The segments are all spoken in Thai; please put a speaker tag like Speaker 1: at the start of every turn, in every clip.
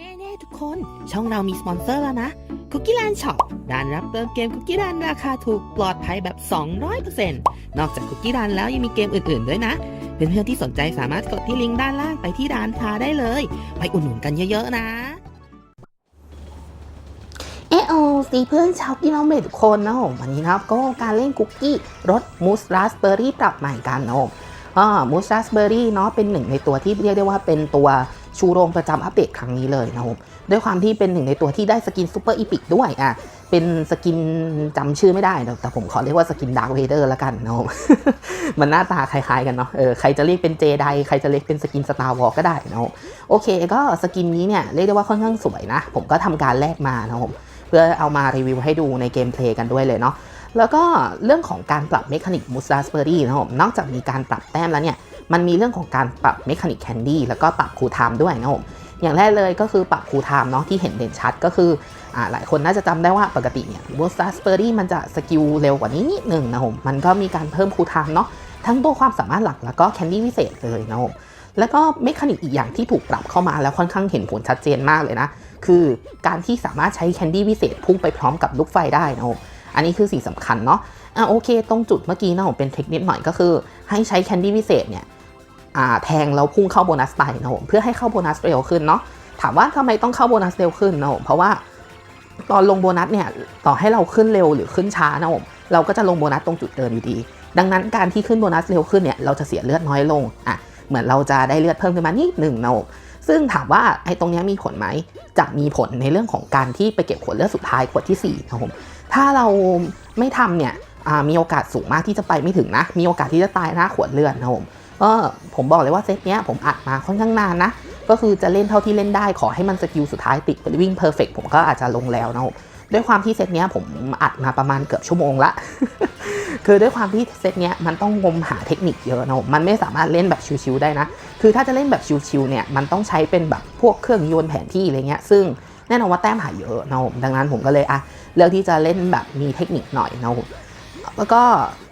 Speaker 1: เน่ๆทุกคน ช่องเรามีสปอนเซอร์แล้วนะคุกกี้ a ลนช็อปร้านรับเติมเกมคุกกี้ a ลนราคาถูกปลอดภัยแบบ 200%นอกจากคุกกี้ a ลนแล้วยังมีเกมอื่นๆด้วยนะ เพื่อนๆที่สนใจสามารถกดที่ลิงก์ด้านล่างไปที่ร้านค้าได้เลย ไปอุดหนุนกันเยอะๆนะ เอโอสีเพื่อนชาวพี่น้องเมทุกคนนะผมวันนี้นะครับก็การเล่นคุกกี้รสมูสราสเบอร์รี่ปรับใหม่กันนะผมอ่ามูสราสเบอร์รี่เนาะเป็นหนึ่งในตัวที่เรียกได้ว่าเป็นตัว ชูโรงประจำอัปเดตครั้งนี้เลยนะผมด้วยความที่เป็นหนึ่งในตัวที่ได้สกินซูเปอร์อีพิกด้วยอะเป็นสกินจำชื่อไม่ได้ แต่ผมขอเรียกว่าสกินดาร์เวเดอร์ละกันนะผมมันหน้าตาคล้ายๆกันเนาะเออใครจะเรียกเป็นเจไดใครจะเรียกเป็นสกินสตาร์วอลก็ได้นะผมโอเค ก็สกินนี้เนี่ยเรียกได้ว่าค่อนข้างสวยนะ ผมก็ทำการแลกมานะผมเพื่อเอามารีวิวให้ดูในเกมเพลย์กันด้วยเลยเนาะแล้วก็เรื่องของการปรับเมคานิกมูสราสเบอรี่นะครับนอกจากมีการปรับแต้มแล้วเนี่ย มันมีเรื่องของการปรับเมคานิกแคนดี้แล้วก็ปรับคูลไทม์ด้วยนะครับผมอย่างแรกเลยก็คือปรับคูลไทม์เนาะที่เห็นเด่นชัดก็คืออหลายคนน่าจะจำได้ว่าปกติเนี่ยมูสราสเบอรี่มันจะสกิลเร็วกว่านี้นิดหนึ่งนะครับผมมันก็มีการเพิ่มคูลไทม์เนาะทั้งตัวความสามารถหลักแล้วก็แคนดี้วิเศษเลยนะครับผมแล้วก็เมคานิกอีกอย่างที่ถูกปรับเข้ามาแล้วค่อนข้างเห็นผลชัดเจนมากเลยนะ คือการที่สามารถใช้แคนดี้วิเศษพุ่งไปพร้อมกับลูกไฟได้นะผมอันนี้คือสิ่งสำคัญเนาะอะโอเค ตรงจุดเมื่อกี้นะผมเป็นเทคนิคหน่อยก็คือ ให้ใช้แคนดี้วิเศษเนี่ย แทงแล้วพุ่งเข้าโบนัสไปนะผมเพื่อให้เข้าโบนัสเร็วขึ้นเนาะถามว่าทำไมต้องเข้าโบนัสเร็วขึ้นนะผมเพราะว่าตอนลงโบนัสเนี่ยต่อให้เราขึ้นเร็วหรือขึ้นช้านะผมเราก็จะลงโบนัสตรงจุดเดิมอยู่ดี ดังนั้นการที่ขึ้นโบนัสเร็วขึ้นเนี่ยเราจะเสียเลือดน้อยลงอะเหมือนเราจะได้เลือดเพิ่มขึ้นมานิดหนึ่งนะผมซึ่งถามว่าไอ้ตรงเนี้ยมีผลไหมจะมีผลในเรื่องของการที่ไปเก็บขวดเลือดสุดท้ายขวดที่4ครับผมถ้าเราไม่ทำเนี่ยมีโอกาสสูงมากที่จะไปไม่ถึงนะ มีโอกาสที่จะตายหน้าขวดเลือดนะผม ก็ผมบอกเลยว่าเซตเนี้ยผมอัดมาค่อนข้างนานนะ ก็คือจะเล่นเท่าที่เล่นได้ขอให้มันสกิลสุดท้ายติดวิ่งเพอร์เฟกผมก็อาจจะลงแล้วนะผมด้วยความที่เซตเนี้ยผมอัดมาประมาณเกือบชั่วโมงละ คือด้วยความที่เซตเนี้ยมันต้องงมหาเทคนิคเยอะนะผมมันไม่สามารถเล่นแบบชิวๆได้นะ คือถ้าจะเล่นแบบชิวๆเนี่ยมันต้องใช้เป็นแบบพวกเครื่องโยนแผนที่อะไรเงี้ย ซึ่งแน่นอนว่าแต้มหายเยอะนะผมดังนั้นผมก็เลยอะเลือกที่จะเล่นแบบมีเทคนิคหน่อยนะผม แล้วก็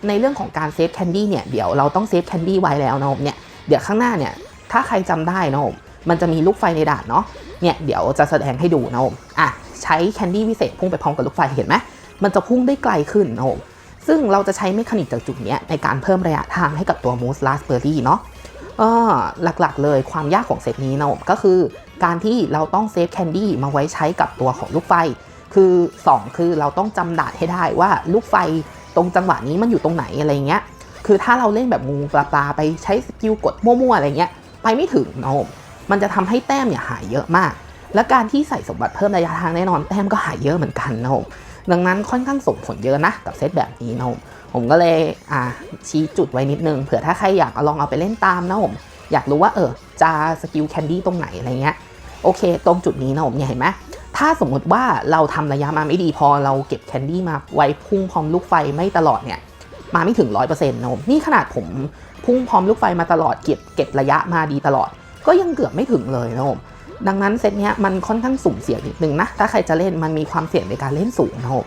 Speaker 1: ในเรื่องของการเซฟแคนดี้เนี่ยเดี๋ยวเราต้องเซฟแคนดี้ไว้แล้วนะผมเนี่ยเดี๋ยวข้างหน้าเนี่ยถ้าใครจำได้นะผมมันจะมีลูกไฟในด่านเนาะเนี่ยเดี๋ยวจะแสดงให้ดูนะผมอะใช้แคนดี้วิเศษพุ่งไปพร้อมกับลูกไฟเห็นไหมมันจะพุ่งได้ไกลขึ้นนะผมซึ่งเราจะใช้เมคานิกจากจุดนี้ในการเพิ่มระยะทางให้กับตัวมูสลาสเบอร์รี่เนาะหลักๆเลยความยากของเซตนี้นะผมก็คือการที่เราต้องเซฟแคนดี้มาไว้ใช้กับตัวของลูกไฟ คือ 2 คือเราต้องจำด่านให้ได้ว่าลูกไฟ ตรงจังหวะนี้มันอยู่ตรงไหนอะไรเงี้ย คือถ้าเราเล่นแบบงูปลาปลาไปใช้สกิลกดมั่วๆอะไรเงี้ย ไปไม่ถึงนะผมมันจะทำให้แต้มเนี่ยหายเยอะมาก และการที่ใส่สมบัติเพิ่มระยะทางแน่นอนแต้มก็หายเยอะเหมือนกันนะผมดังนั้นค่อนข้างส่งผลเยอะนะกับเซตแบบนี้นะผมผมก็เลยอ่าชี้จุดไว้นิดนึงเผื่อถ้าใครอยากเอาลองเอาไปเล่นตามนะผมอยากรู้ว่าเออจะสกิลแคนดี้ตรงไหนอะไรเงี้ยโอเค ตรงจุดนี้นะผมเนี่ยเห็นไหม ถ้าสมมติว่าเราทำระยะมาไม่ดีพอเราเก็บแคนดี้มาไว้พุ่งพร้อมลูกไฟไม่ตลอดเนี่ยมาไม่ถึง 100%นะผมนี่ขนาดผมพุ่งพร้อมลูกไฟมาตลอดเก็บเก็บระยะมาดีตลอด ก็ยังเกือบไม่ถึงเลยนะผมดังนั้นเซตเนี้ยมันค่อนข้างสุ่มเสี่ยงนิดนึงนะ ถ้าใครจะเล่นมันมีความเสี่ยงในการเล่นสูงนะผม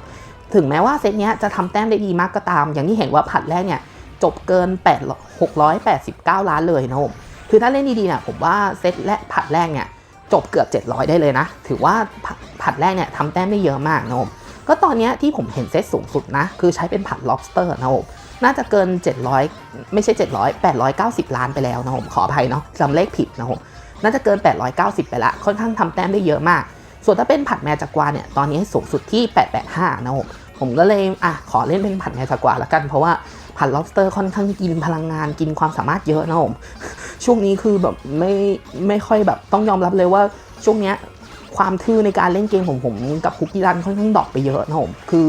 Speaker 1: ถึงแม้ว่าเซตเนี้ยจะทำแต้มได้ดีมากก็ตาม อย่างที่เห็นว่าผัดแรกเนี่ยจบเกิน8 689 ล้านเลยนะผมคือถ้าเล่นดีๆเนี่ยผมว่าเซตและผัดแรกเนี่ย จบเกือบ 700 ได้เลยนะ ถือว่าผัดแรกเนี่ยทำแต้มได้เยอะมากนะผมก็ตอนนี้ที่ผมเห็นเซตสูงสุดนะ คือใช้เป็นผัด lobster นะผมน่าจะเกิน 700 ไม่ใช่ 700 890 ล้านไปแล้วนะผมขออภัยเนาะจำเลขผิดนะผมน่าจะเกิน 890 ไปละค่อนข้างทำแต้มได้เยอะมาก ส่วนถ้าเป็นผัดแมจากวาเนี่ยตอนนี้สูงสุดที่ 885 นะผมผมก็เลยอะขอเล่นเป็นผัดแมจากวาละกันเพราะว่าผัด lobster ค่อนข้างกินพลังงานกินความสามารถเยอะนะผม ช่วงนี้คือแบบไม่ไม่ค่อยแบบต้องยอมรับเลยว่าช่วงเนี้ยความทื่อในการเล่นเกมของผมกับคุกกี้รันค่อนข้างดรอปไปเยอะนะผมคือ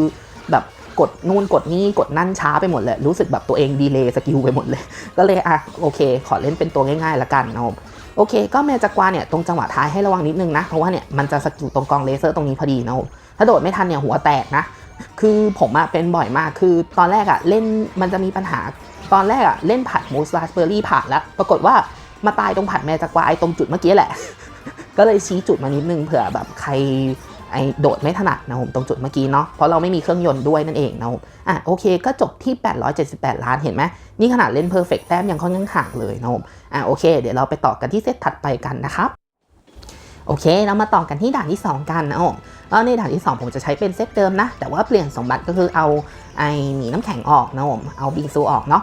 Speaker 1: แบบกดนู่นกดนี่กดนั่นช้าไปหมดเลย รู้สึกแบบตัวเองดีเลย์สกิลไปหมดเลย ก็เลยอะโอเค ขอเล่นเป็นตัวง่ายๆละกันนะผมโอเค ก็แมจากวาเนี่ยตรงจังหวะท้ายให้ระวังนิดนึงนะ เพราะว่าเนี่ยมันจะสกิลตรงกองเลเซอร์ตรงนี้พอดีนะผมถ้าโดดไม่ทันเนี่ยหัวแตกนะ คือผมอะเป็นบ่อยมากคือตอนแรกอะเล่นมันจะมีปัญหา ตอนแรกอะเล่นผัดมูสราสเบอร์รี่ผ่านแล้วปรากฏว่ามาตายตรงผัดแมจากวาไอตรงจุดเมื่อกี้แหละ ก็เลยชี้จุดมานิดนึงเผื่อแบบใครไอโดดไม่ถนัดนะผมตรงจุดเมื่อกี้เนาะเพราะเราไม่มีเครื่องยนต์ด้วยนั่นเองนะผมอะโอเคก็จบที่ 878 ล้านเห็นไหมนี่ขนาดเล่นเพอร์เฟกแต้มยังค่อนข้างห่างเลยนะผมอะโอเค เดี๋ยวเราไปต่อกันที่เซตถัดไปกันนะครับโอเค เรามาต่อกันที่ด่านที่ 2 กันนะผมก็ในด่านที่ 2 ผมจะใช้เป็นเซตเดิมนะ แต่ว่าเปลี่ยนสมบัติก็คือเอาไอหมีน้ำแข็งออกนะผมเอาบิงซูออกเนาะ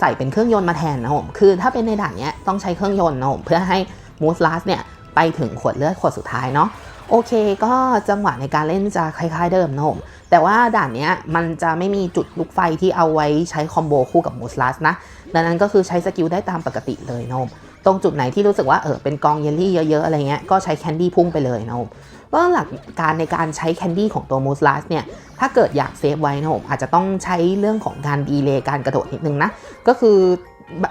Speaker 1: ใส่เป็นเครื่องยนต์มาแทนนะผม คือถ้าเป็นในด่านเนี้ยต้องใช้เครื่องยนต์นะผมเพื่อให้มูสลาสเนี่ยไปถึงขวดเลือดขวดสุดท้ายเนาะโอเคก็จังหวะในการเล่นจะคล้ายๆเดิมนะผมแต่ว่าด่านเนี้ยมันจะไม่มีจุดลูกไฟที่เอาไว้ใช้คอมโบคู่กับมูสลาสนะ ดังนั้นก็คือใช้สกิลได้ตามปกติเลยนะผมตรงจุดไหนที่รู้สึกว่าเออเป็นกองเยลลี่เยอะๆอะไรเงี้ยก็ใช้แคนดี้พุ่งไปเลยนะผมก็หลักการในการใช้แคนดี้ของตัวมูสลาสเนี่ยถ้าเกิดอยากเซฟไว้นะผมอาจจะต้องใช้เรื่องของการดีเลย์การกระโดดนิดนึงนะก็คือ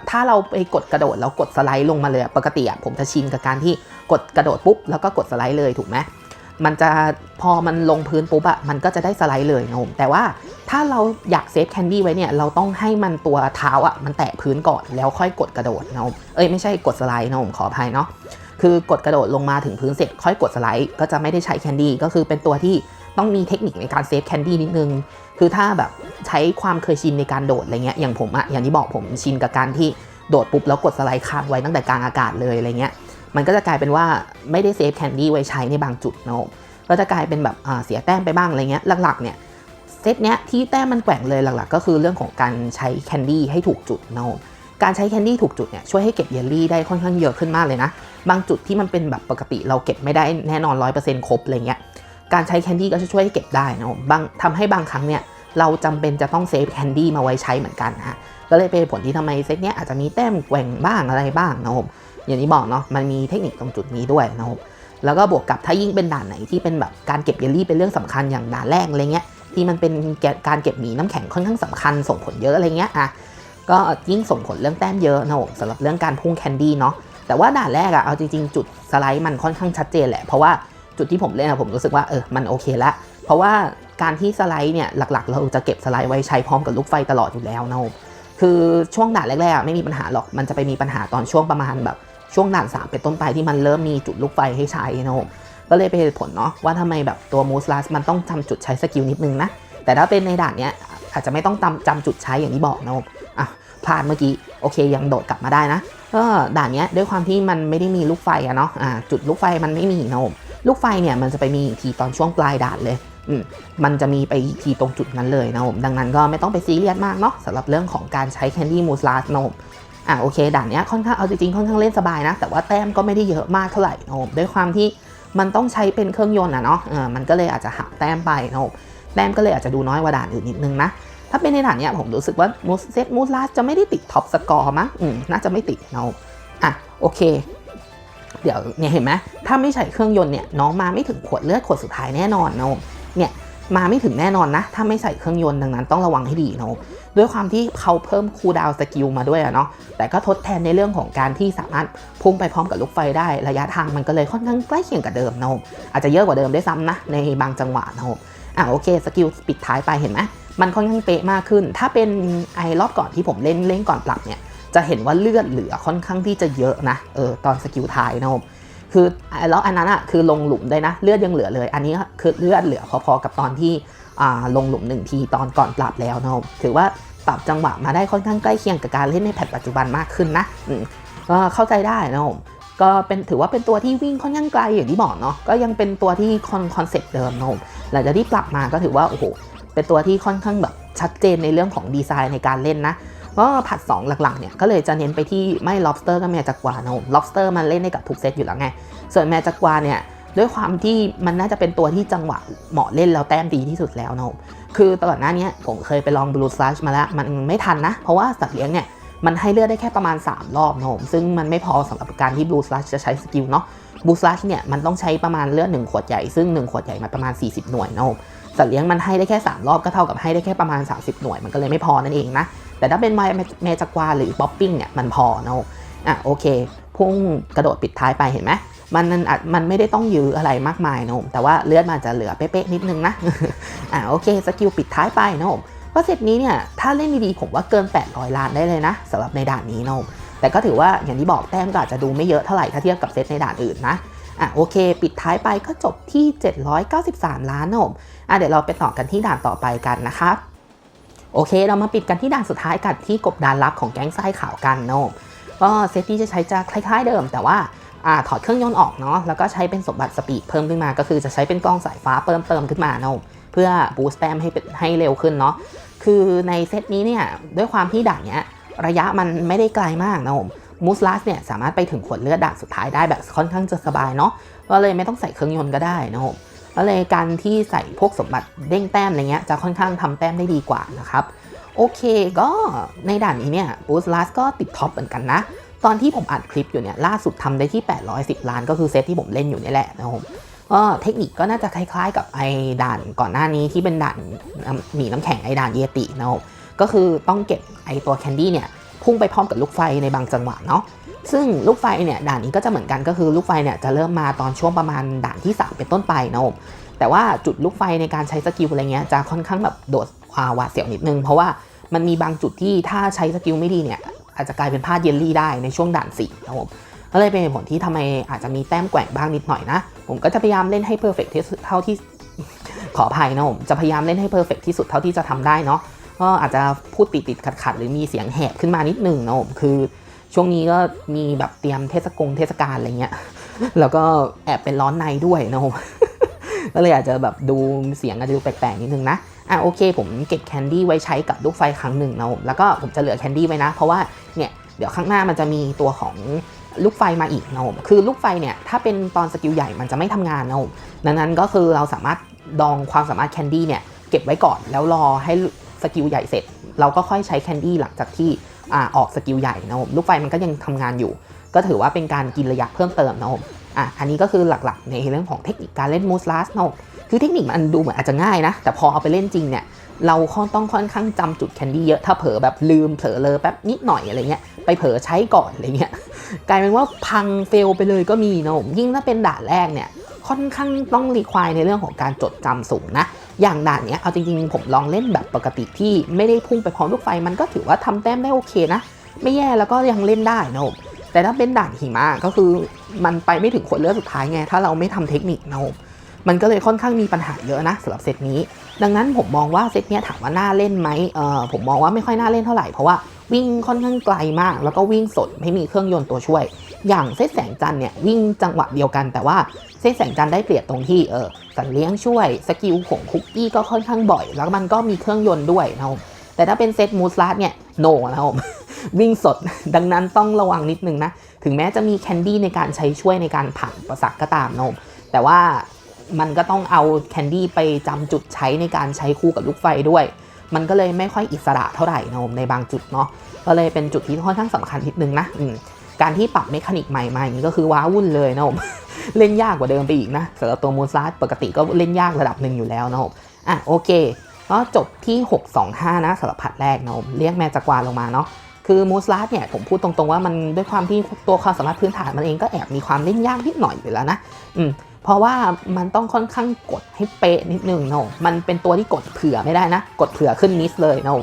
Speaker 1: ถ้าเราไปกดกระโดดแล้วกดสไลด์ลงมาเลยปกติอะผมจะชินกับการที่กดกระโดดปุ๊บแล้วก็กดสไลด์เลยถูกไหม มันจะพอมันลงพื้นปุ๊บอะมันก็จะได้สไลด์เลยนะผมแต่ว่าถ้าเราอยากเซฟแคนดี้ไว้เนี่ยเราต้องให้มันตัวเท้าอะมันแตะพื้นก่อนแล้วค่อยกดกระโดดนะผมเอ้ยไม่ใช่กดสไลด์นะผมขออภัยเนาะคือกดกระโดดลงมาถึงพื้นเสร็จค่อยกดสไลด์ก็จะไม่ได้ใช้แคนดี้ก็คือเป็นตัวที่ต้องมีเทคนิคในการเซฟแคนดี้นิดนึง คือถ้าแบบใช้ความเคยชินในการโดดอะไรเงี้ยอย่างผมอะอย่างที่บอกผมชินกับการที่โดดปุ๊บแล้วกดสไลด์ค้างไว้ตั้งแต่กลางอากาศเลยอะไรเงี้ย มันก็จะกลายเป็นว่าไม่ได้เซฟแคนดี้ไว้ใช้ในบางจุดนะก็จะกลายเป็นแบบเสียแต้มไปบ้างอะไรเงี้ยหลักๆเนี่ยเซตเนี้ยที่แต้มมันแกว่งเลยหลักๆ ก็คือเรื่องของการใช้แคนดี้ให้ถูกจุดนะการใช้แคนดี้ถูกจุดเนี่ยช่วยให้เก็บเยลลี่ได้ค่อนข้างเยอะขึ้นมากเลยนะ บางจุดที่มันเป็นแบบปกติเราเก็บไม่ได้แน่นอน 100%ครบอะไรเงี้ยการใช้แคนดี้ก็จะช่วยให้เก็บได้นะบางทำให้บางครั้งเนี่ยเราจำเป็นจะต้องเซฟแคนดี้มาไว้ใช้เหมือนกันนะก็เลยเป็นผลที่ทำไมเซตเนี้ยอาจจะมีแต้มแกว่งบ้างอะไรบ้างนะผม อย่างที่บอกเนาะมันมีเทคนิคตรงจุดนี้ด้วยนะผมแล้วก็บวกกับถ้ายิ่งเป็นด่านไหนที่เป็นแบบการเก็บเยลลี่เป็นเรื่องสำคัญอย่างด่านแรกอะไรเงี้ยที่มันเป็นการเก็บหมีน้ำแข็งค่อนข้างสำคัญส่งผลเยอะอะไรเงี้ยอะก็ยิ่งส่งผลเรื่องแต้มเยอะนะผมสำหรับเรื่องการพุ่งแคนดี้เนาะแต่ว่าด่านแรกอะเอาจริงๆ จุดสไลด์มันค่อนข้างชัดเจนแหละเพราะว่าจุดที่ผมเล่นอะผมรู้สึกว่าเออมันโอเคละเพราะว่าการที่สไลด์เนี่ยหลักๆ เราจะเก็บสไลด์ไว้ใช้พร้อมกับลูกไฟตลอดอยู่แล้วนะผมคือช่วงด่านแรกๆไม่มีปัญหาหรอกมันจะไปมีปัญหาตอนช่วงประมาณแบบ ช่วงด่าน 3 เป็นต้นไปที่มันเริ่มมีจุดลูกไฟให้ใช้นะผมก็เลยเป็นเหตุผลเนาะว่าทำไมแบบตัวมูสลัสมันต้องจำจุดใช้สกิลนิดนึงนะ แต่ถ้าเป็นในด่านเนี้ยอาจจะไม่ต้องจำจำจุดใช้อย่างที่บอกนะผมอะพลาดเมื่อกี้โอเคยังโดดกลับมาได้นะก็ด่านเนี้ยด้วยความที่มันไม่ได้มีลูกไฟอะเนาะอ่าจุดลูกไฟมันไม่มีนะผมลูกไฟเนี่ยมันจะไปมีทีตอนช่วงปลายด่านเลยอืมมันจะมีไปทีตรงจุดนั้นเลยนะผมดังนั้นก็ไม่ต้องไปซีเรียสมากเนาะสำหรับเรื่องของการใช้แคนดี้มูสลัสนะผม อะโอเคด่านนี้ค่อนข้างเอาจริงๆค่อนข้างเล่นสบายนะ แต่ว่าแต้มก็ไม่ได้เยอะมากเท่าไหร่นะด้วยความที่มันต้องใช้เป็นเครื่องยนต์อะเนาะเออมันก็เลยอาจจะหักแต้มไปนะแต้มก็เลยอาจจะดูน้อยกว่าด่านอื่นนิดนึงนะถ้าเป็นในด่านเนี้ยผมรู้สึกว่ามูสเซตมูสลาจะไม่ได้ติดท็อปสกอร์มั้งอืมน่าจะไม่ติดนะอะโอเค เดี๋ยวเนี่ยเห็นไหมถ้าไม่ใส่เครื่องยนต์เนี่ยน้องมาไม่ถึงขวดเลือดขวดสุดท้ายแน่นอนนะเนี่ยมาไม่ถึงแน่นอนนะ ถ้าไม่ใส่เครื่องยนต์ดังนั้นต้องระวังให้ดีนะ ด้วยความที่เขาเพิ่มคูลดาวสกิลมาด้วยอะเนาะแต่ก็ทดแทนในเรื่องของการที่สามารถพุ่งไปพร้อมกับลูกไฟได้ระยะทางมันก็เลยค่อนข้างใกล้เคียงกับเดิมนะอาจจะเยอะกว่าเดิมได้ซ้ำนะในบางจังหวะนะอะโอเคสกิลปิดท้ายไปเห็นไหมมันค่อนข้างเป๊ะมากขึ้น ถ้าเป็นไอรอบก่อนที่ผมเล่นเล่นก่อนปรับเนี่ยจะเห็นว่าเลือดเหลือค่อนข้างที่จะเยอะนะเออตอนสกิลท้ายนะผมคือแล้วอันนั้นอะคือลงหลุมได้นะเลือดยังเหลือเลย อันนี้คือเลือดเหลือพอๆกับตอนที่อ่าลงหลุมหนึ่งทีตอนก่อนปรับแล้วนะผมถือว่า ปรับจังหวะมาได้ค่อนข้างใกล้เคียงกับการเล่นในแพทปัจจุบันมากขึ้นนะอืมก็เข้าใจได้นะผมก็เป็นถือว่าเป็นตัวที่วิ่งค่อนข้างไกลอย่างที่บอกเนาะก็ยังเป็นตัวที่คอนคอนเซ็ปต์เดิมนะผมหลังจากที่ปรับมาก็ถือว่าโอ้โหเป็นตัวที่ค่อนข้างแบบชัดเจนในเรื่องของดีไซน์ในการเล่นนะก็ผัด 2 หลักๆเนี่ยก็เลยจะเน้นไปที่ไม่ lobster กับแมจักวานะผม lobster มันเล่นได้กับทุกเซตอยู่แล้วไง ส่วนแมจักวาเนี่ยด้วยความที่มันน่าจะเป็นตัวที่จังหวะเหมาะเล่นแล้วแต้มดีที่สุดแล้วนะผม คือตอนหน้านี้ผมเคยไปลอง blue slash มาแล้ว มันไม่ทันนะ เพราะว่าสัตว์เลี้ยงเนี่ยมันให้เลือดได้แค่ประมาณ 3 รอบนะผมซึ่งมันไม่พอสำหรับการที่ blue slash จะใช้สกิลเนาะ blue slash เนี่ยมันต้องใช้ประมาณเลือด1ขวดใหญ่ซึ่ง 1 ขวดใหญ่มาประมาณ 40 หน่วยนะผมสัตว์เลี้ยงมันให้ได้แค่ 3 รอบก็เท่ากับให้ได้แค่ประมาณ 30 หน่วยมันก็เลยไม่พอนั่นเองนะแต่ถ้าเป็นแมจักวาหรือป๊อปปิ้งเนี่ยมันพอนะอะโอเคพุ่งกระโดดปิดท้ายไปเห็นไหม มันมันไม่ได้ต้องยื้ออะไรมากมายนะแต่ว่าเลือดมันจะเหลือเป๊ะๆนิดนึงนะอะโอเคสกิลปิดท้ายไปนะผมก็เซตนี้เนี่ยถ้าเล่นดีๆผมว่าเกิน 800 ล้านได้เลยนะสำหรับในด่านนี้นะแต่ก็ถือว่าอย่างที่บอกแต้มก็อาจจะดูไม่เยอะเท่าไหร่ถ้าเทียบกับเซตในด่านอื่นนะอะโอเค ปิดท้ายไปก็จบที่ 793 ล้านนะผมอะเดี๋ยวเราไปต่อกันที่ด่านต่อไปกันนะครับโอเค เรามาปิดกันที่ด่านสุดท้ายกันที่กบดานลับของแก๊งไส้ขาวกันนะก็เซตที่จะใช้จะคล้ายๆเดิม แต่ว่า อถอดเครื่องยนต์ออกเนาะแล้วก็ใช้เป็นสมบัติสปีดเพิ่มขึ้นมา ก็คือจะใช้เป็นกล้องสายฟ้าเพิ่มเติมขึ้นมาเนาะเพื่อบูสต์แต้มให้เป็นให้เร็วขึ้นเนาะคือในเซตนี้เนี่ยด้วยความที่ด่านเนี้ยระยะมันไม่ได้ไกลมากนะผมมูสลัสเนี่ยสามารถไปถึงขวดเลือดด่านสุดท้ายได้แบบค่อนข้างจะสบายเนาะก็เลยไม่ต้องใส่เครื่องยนต์ก็ได้นะผมก็เลยการที่ใส่พวกสมบัติเด้งแต้มอะไรเงี้ยจะค่อนข้างทำแต้มได้ดีกว่านะครับโอเคก็ในด่านนี้เนี่ยบูสลัสก็ติดท็อปเหมือนกันนะ ตอนที่ผมอัดคลิปอยู่เนี่ยล่าสุดทำได้ที่ 810 ล้านก็คือเซตที่ผมเล่นอยู่นี่แหละนะครับผมก็เทคนิคก็น่าจะคล้ายๆกับไอ้ด่านก่อนหน้านี้ที่เป็นด่านหมีน้ำแข็งไอ้ด่านเยตินะครับก็คือต้องเก็บไอ้ตัวแคนดี้เนี่ยพุ่งไปพร้อมกับลูกไฟในบางจังหวะเนาะซึ่งลูกไฟเนี่ยด่านนี้ก็จะเหมือนกันก็คือลูกไฟเนี่ยจะเริ่มมาตอนช่วงประมาณด่านที่ 3 เป็นต้นไปนะครับแต่ว่าจุดลูกไฟในการใช้สกิลอะไรเงี้ยจะค่อนข้างแบบโดดหวาดเสียวนิดนึง เพราะว่ามันมีบางจุดที่ถ้าใช้สกิลไม่ดีเนี่ย อาจจะกลายเป็นพาดเยลลี่ได้ในช่วงด่านสี่นะผมก็เลยเป็นผลที่ทำไมอาจจะมีแต้มแกว่งบ้างนิดหน่อยนะ ผมก็จะพยายามเล่นให้เพอร์เฟกที่สุดเท่าที่ขออภัยนะผมจะพยายามเล่นให้เพอร์เฟกที่สุดเท่าที่จะทำได้เนาะก็อาจจะพูดติดติดขัดขัดหรือมีเสียงแหบขึ้นมานิดหนึ่งนะผมคือช่วงนี้ก็มีแบบเตรียมเทศกงเทศกาลอะไรเงี้ยแล้วก็แอบเป็นร้อนในด้วยนะผมก็เลยอาจจะแบบดูเสียงอาจจะดูแปลกๆนิดนึงนะ อะโอเค ผมเก็บแคนดี้ไว้ใช้กับลูกไฟครั้งหนึ่งนะผมแล้วก็ผมจะเหลือแคนดี้ไว้นะ เพราะว่าเนี่ยเดี๋ยวข้างหน้ามันจะมีตัวของลูกไฟมาอีกนะผมคือลูกไฟเนี่ยถ้าเป็นตอนสกิลใหญ่มันจะไม่ทำงานนะผมดังนั้นก็คือเราสามารถดองความสามารถแคนดี้เนี่ยเก็บไว้ก่อนแล้วรอให้สกิลใหญ่เสร็จ เราก็ค่อยใช้แคนดี้หลังจากที่อ่าออกสกิลใหญ่นะผมลูกไฟมันก็ยังทำงานอยู่ ก็ถือว่าเป็นการกินระยะเพิ่มเติมนะผมอะอันนี้ก็คือหลักๆ ในเรื่องของเทคนิคการเล่นมูสลัสนะผม คือเทคนิคมันดูเหมือนอาจจะง่ายนะ แต่พอเอาไปเล่นจริงเนี่ย เราต้องค่อนข้างจำจุดแคนดี้เยอะ ถ้าเผลอแบบลืมเผลอเลยแป๊บนิดหน่อยอะไรเงี้ย ไปเผลอใช้ก่อนอะไรเงี้ย กลายเป็นว่าพังเฟลไปเลยก็มีนะผมยิ่งถ้าเป็นด่านแรกเนี่ย ค่อนข้างต้องรีควายในเรื่องของการจดจำสูงนะ อย่างด่านเนี้ย เอาจริงๆ ผมลองเล่นแบบปกติที่ไม่ได้พุ่งไปพร้อมลูกไฟ มันก็ถือว่าทำแต้มได้โอเคนะ ไม่แย่แล้วก็ยังเล่นได้นะผมแต่ถ้าเป็นด่านหิมะก็คือมันไปไม่ถึงขวดเลือดสุดท้ายไง ถ้าเราไม่ทำเทคนิคนะผม มันก็เลยค่อนข้างมีปัญหาเยอะนะสำหรับเซตนี้ ดังนั้นผมมองว่าเซตนี้ถามว่าน่าเล่นไหมเออผมมองว่าไม่ค่อยน่าเล่นเท่าไหร่เพราะว่าวิ่งค่อนข้างไกลมาก แล้วก็วิ่งสดไม่มีเครื่องยนต์ตัวช่วย อย่างเซตแสงจันเนี่ยวิ่งจังหวะเดียวกัน แต่ว่าเซตแสงจันได้เปรียบตรงที่เออสัตว์เลี้ยงช่วยสกิลของคุกกี้ก็ค่อนข้างบ่อย แล้วมันก็มีเครื่องยนต์ด้วยนะครับแต่ถ้าเป็นเซตมูสลัสเนี่ยโนนะครับผมวิ่งสดดังนั้นต้องระวังนิดนึงนะ ถึงแม้จะมีแคนดี้ในการใช้ช่วยในการผ่านประสักก็ตามนะครับแต่ว่า มันก็ต้องเอาแคนดี้ไปจำจุดใช้ในการใช้คู่กับลูกไฟด้วย มันก็เลยไม่ค่อยอิสระเท่าไหร่นะผมในบางจุดเนาะก็เลยเป็นจุดที่ค่อนข้างสำคัญนิดนึงนะการที่ปรับเมคานิกใหม่มาอย่างนี้ก็คือว้าวุ่นเลยนะผมเล่นยากกว่าเดิมไปอีกนะสำหรับตัวมูซาร์ปกติก็เล่นยากระดับหนึ่งอยู่แล้วนะผมอะโอเคก็จบที่ 625 นะสำหรับผัดแรกนะผมเรียกแมจากวาลงมาเนาะคือมูสลาสเนี่ยผมพูดตรงๆว่ามันด้วยความที่ตัวความสามารถพื้นฐานมันเองก็แอบมีความเล่นยากนิดหน่อยอยู่แล้วนะ อืม เพราะว่ามันต้องค่อนข้างกดให้เป๊ะนิดนึงเนอะมันเป็นตัวที่กดเผื่อไม่ได้นะ กดเผื่อขึ้นมิสเลยเนอะ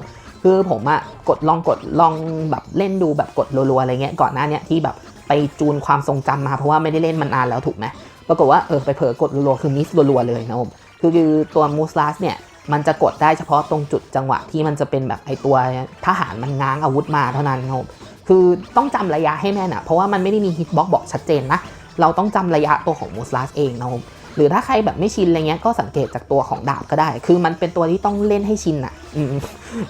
Speaker 1: คือผมอะกดลองกดลองแบบเล่นดูแบบกดรัวๆอะไรเงี้ยก่อนหน้าเนี้ยที่แบบไปจูนความทรงจำมาเพราะว่าไม่ได้เล่นมันนานแล้วถูกไหมปรากฏว่าเออไปเผลอกดรัวๆคือมิสรัวๆเลยนะผมคือคือตัวมูสลาสเนี่ยมันจะกดได้เฉพาะตรงจุดจังหวะที่มันจะเป็นแบบไอตัวทหารมันง้างอาวุธมาเท่านั้นนะครับคือต้องจำระยะให้แม่นอะเพราะว่ามันไม่ได้มีฮิตบ็อกบอกชัดเจนนะ เราต้องจำระยะตัวของมูสลาสเองนะครับหรือถ้าใครแบบไม่ชินอะไรเงี้ยก็สังเกตจากตัวของดาบก็ได้ คือมันเป็นตัวที่ต้องเล่นให้ชินอะ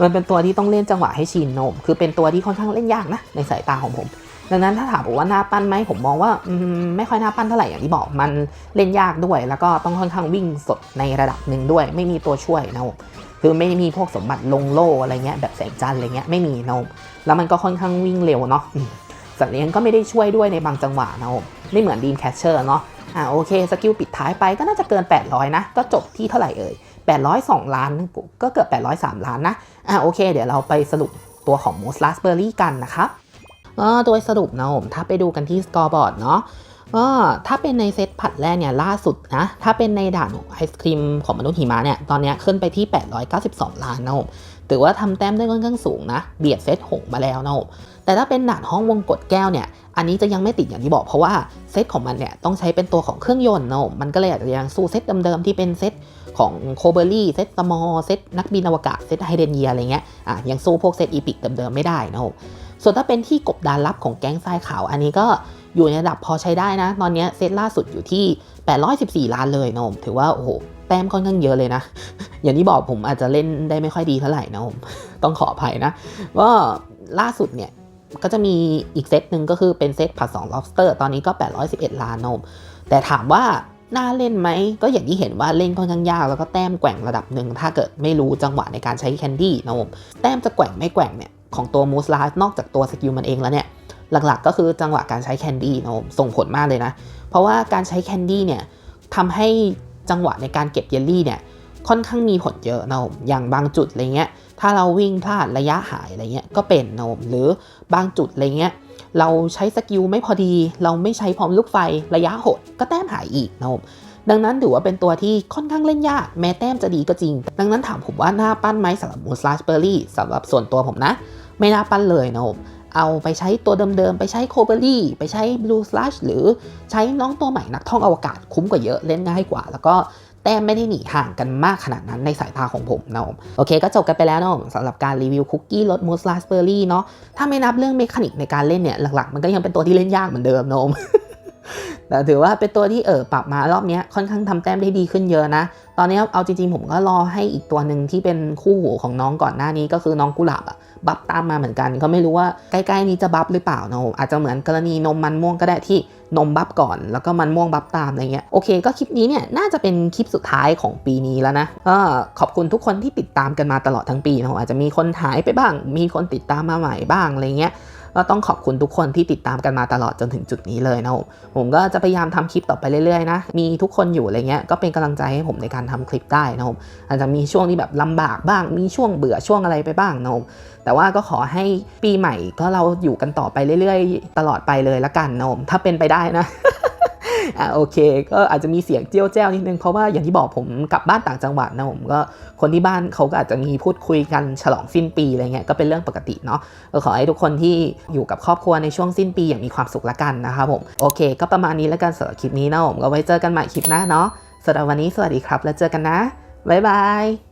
Speaker 1: มันเป็นตัวที่ต้องเล่นจังหวะให้ชินนมคือเป็นตัวที่ค่อนข้างเล่นยากนะในสายตาของผม ดังนั้นถ้าถามผมว่าน่าปั้นไหมผมมองว่าไม่ค่อยน่าปั้นเท่าไหร่อย่างที่บอกมันเล่นยากด้วย แล้วก็ต้องค่อนข้างวิ่งสดในระดับหนึ่งด้วย ไม่มีตัวช่วยนะคือไม่มีพวกสมบัติลงโล่อะไรเงี้ยแบบแสงจันทร์อะไรเงี้ยไม่มีนะแล้วมันก็ค่อนข้างวิ่งเร็วเนาะอืม สัตว์เลี้ยงก็ไม่ได้ช่วยด้วยในบางจังหวะนะผมไม่เหมือนดีมแคชเชอร์เนาะอ่าโอเคสกิลปิดท้ายไปก็น่าจะเกิน 800 นะ ก็จบที่เท่าไหร่เอ่ย802 ล้าน ก็เกือบ 803 ล้านนะอ่าโอเค เดี๋ยวเราไปสรุปตัวของ m o s l a s b e r r y กันนะครับก็โดยสรุปนะผมถ้าไปดูกันที่สกอร์บอร์ดเนาะก็ถ้าเป็นในเซตผัดแรกเนี่ยล่าสุดนะ ถ้าเป็นในด่านไอศครีมของมนุษย์หิมะเนี่ย ตอนนี้ขึ้นไปที่ 892 ล้านนะผมถือว่าทำแต้มได้ค่อนข้างสูงนะ เบียดเซตหงมาแล้วนะผม แต่ถ้าเป็นด่านห้องวงกดแก้วเนี่ย อันนี้จะยังไม่ติดอย่างที่บอกเพราะว่าเซตของมันเนี่ยต้องใช้เป็นตัวของเครื่องยนต์เนาะมันก็เลยอาจจะยังสู้เซตเดิมๆที่เป็นเซตของโคเบอรี่เซตสมอเซตนักบินอวกาศเซตไฮเดนเยียอะไรเงี้ยอะยังสู้พวกเซตอีพิกเดิมๆไม่ได้เนาะส่วนถ้าเป็นที่กบดานลับของแก๊งทรายขาวอันนี้ก็อยู่ในระดับพอใช้ได้นะ ตอนนี้เซตล่าสุดอยู่ที่ 814 ล้านเลยนะผมถือว่าโอ้โหแต้มค่อนข้างเยอะเลยนะ อย่างที่บอกผมอาจจะเล่นได้ไม่ค่อยดีเท่าไหร่นะผมต้องขออภัยนะก็ล่าสุดเนี่ย ก็จะมีอีกเซตหนึ่งก็คือเป็นเซตผัด2 lobster ตอนนี้ก็ 811 ล้านนม แต่ถามว่าน่าเล่นไหม ก็อย่างที่เห็นว่าเล่นค่อนข้างยาก แล้วก็แต้มแกว่งระดับหนึ่ง ถ้าเกิดไม่รู้จังหวะในการใช้แคนดี้นะผมแต้มจะแกว่งไม่แกว่งเนี่ย ของตัวมูสลาสนอกจากตัวสกิลมันเองแล้วเนี่ย หลักๆ ก็คือจังหวะการใช้แคนดี้นะผมส่งผลมากเลยนะ เพราะว่าการใช้แคนดี้เนี่ยทำให้จังหวะในการเก็บเยลลี่เนี่ยค่อนข้างมีผลเยอะนะผมอย่างบางจุดอะไรเงี้ย ถ้าเราวิ่งพลาดระยะหายอะไรเงี้ยก็เป็นนะผมหรือบางจุดอะไรเงี้ยเราใช้สกิลไม่พอดี เราไม่ใช้พร้อมลูกไฟระยะหดก็แต้มหายอีกนะผมดังนั้นถือว่าเป็นตัวที่ค่อนข้างเล่นยาก แม้แต้มจะดีก็จริง ดังนั้นถามผมว่าหน่าปั้นไหมสำหรับมูสลาสเบอร์รี่สำหรับส่วนตัวผมนะ ไม่น่าปั้นเลยนะผมเอาไปใช้ตัวเดิมๆ ไปใช้โคเบอรี่ ไปใช้บลูสลัชหรือใช้น้องตัวใหม่นักท่องอวกาศคุ้มกว่าเยอะเล่นง่ายกว่า แล้วก็ แต้มไม่ได้หนีห่างกันมากขนาดนั้นในสายตาของผมนะผมโอเคก็จบกันไปแล้วนะผมสำหรับการรีวิวคุกกี้รสมูสลาสเบอร์รี่เนาะถ้าไม่นับเรื่องเมคานิกในการเล่นเนี่ยหลักๆ มันก็ยังเป็นตัวที่เล่นยากเหมือนเดิมโนม แต่ถือว่าเป็นตัวที่เออปรับมารอบนี้ค่อนข้างทำแต้มได้ดีขึ้นเยอะนะ ตอนนี้เอาจริงๆผมก็รอให้อีกตัวหนึ่งที่เป็นคู่หูของน้องก่อนหน้านี้ก็คือน้องกุหลาบอะบัฟตามมาเหมือนกัน ก็ไม่รู้ว่าใกล้ๆนี้จะบัฟหรือเปล่านะผมอาจจะเหมือนกรณีนมมันม่วงก็ได้ที่นมบัฟก่อน แล้วก็มันม่วงบัฟตามอะไรเงี้ยโอเคก็คลิปนี้เนี่ยน่าจะเป็นคลิปสุดท้ายของปีนี้แล้วนะก็ขอบคุณทุกคนที่ติดตามกันมาตลอดทั้งปีนะผมอาจจะมีคนหายไปบ้าง มีคนติดตามมาใหม่บ้างอะไรเงี้ย ก็ต้องขอบคุณทุกคนที่ติดตามกันมาตลอดจนถึงจุดนี้เลยนะผมผมก็จะพยายามทำคลิปต่อไปเรื่อยๆนะมีทุกคนอยู่อะไรเงี้ยก็เป็นกำลังใจให้ผมในการทำคลิปได้นะผมอาจจะมีช่วงที่แบบลำบากบ้าง มีช่วงเบื่อช่วงอะไรไปบ้างนะผมแต่ว่าก็ขอให้ปีใหม่ก็เราอยู่กันต่อไปเรื่อย ๆ ตลอดไปเลยละกันนะผมถ้าเป็นไปได้นะ อะโอเค ก็อาจจะมีเสียงเจี้ยวแจ้วนิดนึงเพราะว่าอย่างที่บอกผมกลับบ้านต่างจังหวัดนะผมก็คนที่บ้านเขาก็อาจจะมีพูดคุยกันฉลองสิ้นปีอะไรเงี้ยก็เป็นเรื่องปกติเนาะก็ขอให้ทุกคนที่อยู่กับครอบครัวในช่วงสิ้นปีอย่างมีความสุขละกันนะครับผมโอเค ก็ประมาณนี้แล้วกันสำหรับคลิปนี้นะผมก็ไว้เจอกันใหม่คลิปหน้าเนาะสำหรับวันนี้สวัสดีครับ แล้วเจอกันนะบ๊ายบาย